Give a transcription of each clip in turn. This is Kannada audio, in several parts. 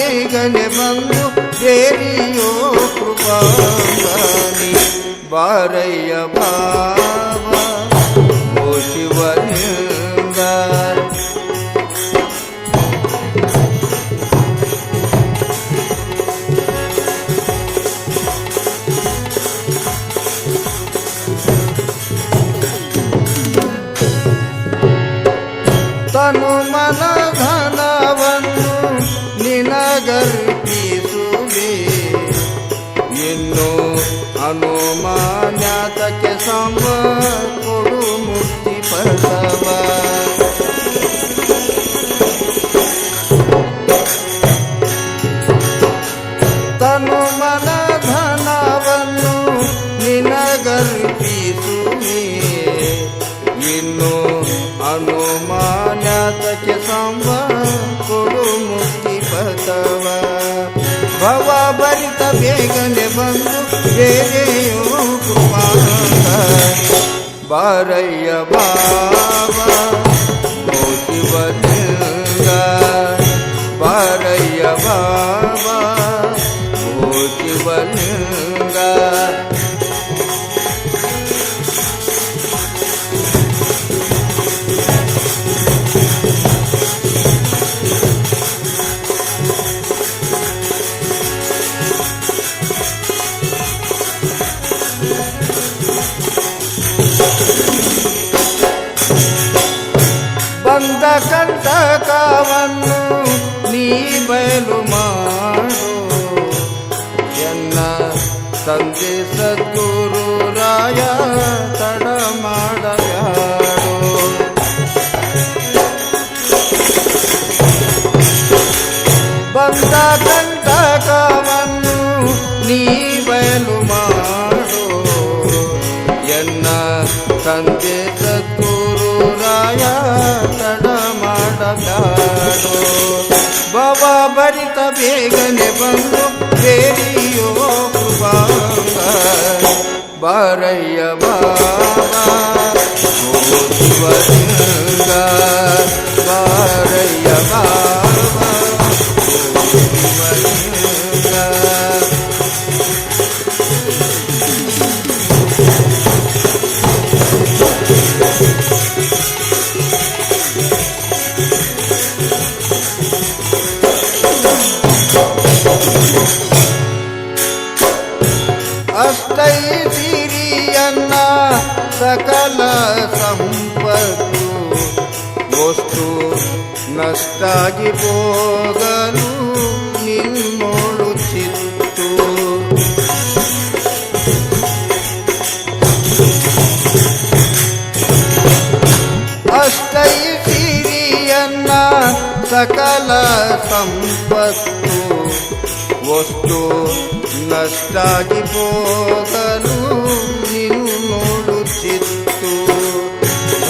ಭರಿತ ಬೇಗನೆ ಬಂದು ಬೇರಿಯೋ ಕೃಪಾಂಗನಿ ಬಾರಯ್ಯ ಬಾಬಾ ಓ ಶಿವಲಿಂಗ ತನು ಮನ ಧನವನ್ನು ನಿನಗರ್ಪಿಸುವೆ ಇನ್ನು ಅನುಮಾನ್ಯಾತಕ್ಕೆ ಸಮ ಕೊಡು ಮುಕ್ತಿ ಪರವ ತನು ಮನ ಧನವನ್ನು ನಿನಗರ್ಪಿಸುವೆ. ಇನ್ನು ಅನುಮಾನ್ಯಾತಕ್ಕೆ ಸಂಭ ಬೇಗನೆ ಬಂದು ಬೇರೆಯೋ ಕೃಪಾಂಗ ಬಾರಯ್ಯ ಬಾಬಾ ಓ ಶಿವಲಿಂಗ ಬಾರಯ್ಯ ಬಾಬಾ ಓ ಶಿವಲಿಂಗ ಬಯಲು ಮಾಡು ಎನ್ನ ತಂದೆ ಸದ್ಗುರು ರಾಯ ತಡ ಮಾಡಬ್ಯಾಡು ಬವ ಭರಿತ ಬೇಗನೆ ಬಂದು ಬೇರಿಯೋ ಕೃಪಾಂಗ ಬಾರಯ್ಯ ಬಾಬಾ ಓ ಶಿವಲಿಂಗ ಬಾರಯ್ಯ ಸಕಲ ಸಂಪತ್ತು ವಸ್ತು ನಷ್ಟಾಗಿ ಹೋಗಲು ನಿನ್ನೋಳು ಚಿತ್ತು ಅಷ್ಟೈತಿರಿಯನ್ನ ಸಕಲ ಸಂಪತ್ತು ವಸ್ತು ನಷ್ಟಾಗಿ ಹೋಗಲು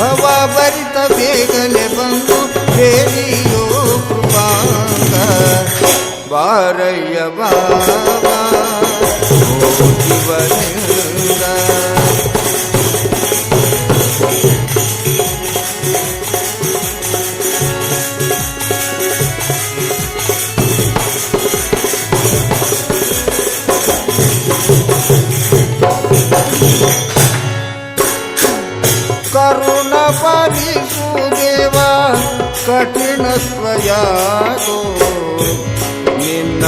ಭವ ಭರಿತ ಬೇಗನೆ ಬಂದು ಬೇರಿಯೋ ಕೃಪಾಂಗ ಬಾರಯ್ಯ ಬಾಬಾ ಓ ಶಿವಲಿಂಗ ಕರುಣ ಪಾಲಿಸು ದೇವ ಕಠಿಣ ಸ್ವಯಾಗೋ. ನಿನ್ನ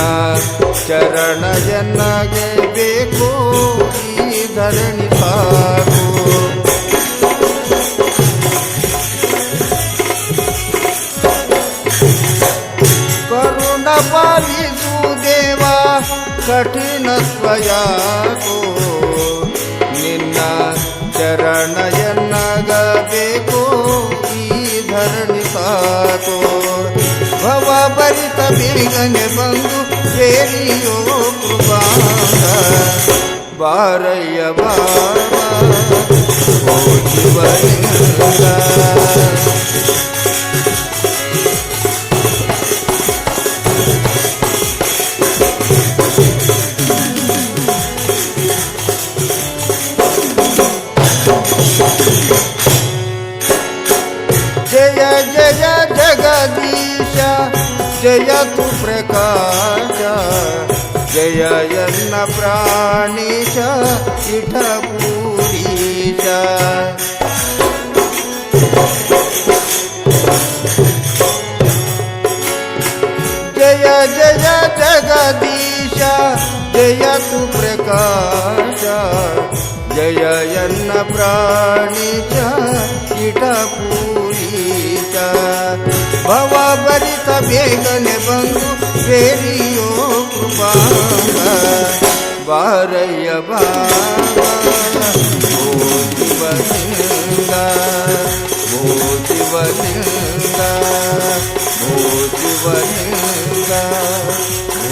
ಚರಣ ಜನಗೆ ಬೇಕು, ಈ ಧರಣಿ ಪಾರು ಕರುಣ ಪಾಲಿಸು ದೇವ ಕಠಿಣ ಸ್ವಯಾಗೋ. ಚರಣ ಎನ್ನಗಬೇಕು ಈ ಧರಣಿ ಸಾಕು. ಭವ ಭರಿತ ಬಿಳಿಗನೆ ಬಂದು ಸೇರಿಯೋ ಕೃಪಾಂಗ. ಬಾರಯ್ಯ ಬಾಬಾ ಓ ಶಿವಲಿಂಗ. जय तु प्रकाश जयन्न प्राणेश इठपुरीश। जय जय जगदीश जयतु प्रकाश जयन्न प्राणेश इठपुरीश। ಪ್ರಕಾಶ ಜಯ ಎನ್ನ ಪ್ರಾಣೀಶ ಇಟ ಪೂರೀಶ ಭವ ಭರಿತ ಬೇಗನೆ ಬಂದು ಬೇರಿಯೋ ಕೃಪಾಂಗ ಬಾರಯ್ಯ ಬಾಬಾ ಓ ಶಿವಲಿಂಗ ಓ ಶಿವಲಿಂಗ ಓ ಶಿವಲಿಂಗ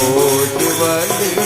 ಓ ಶಿವಲಿಂಗ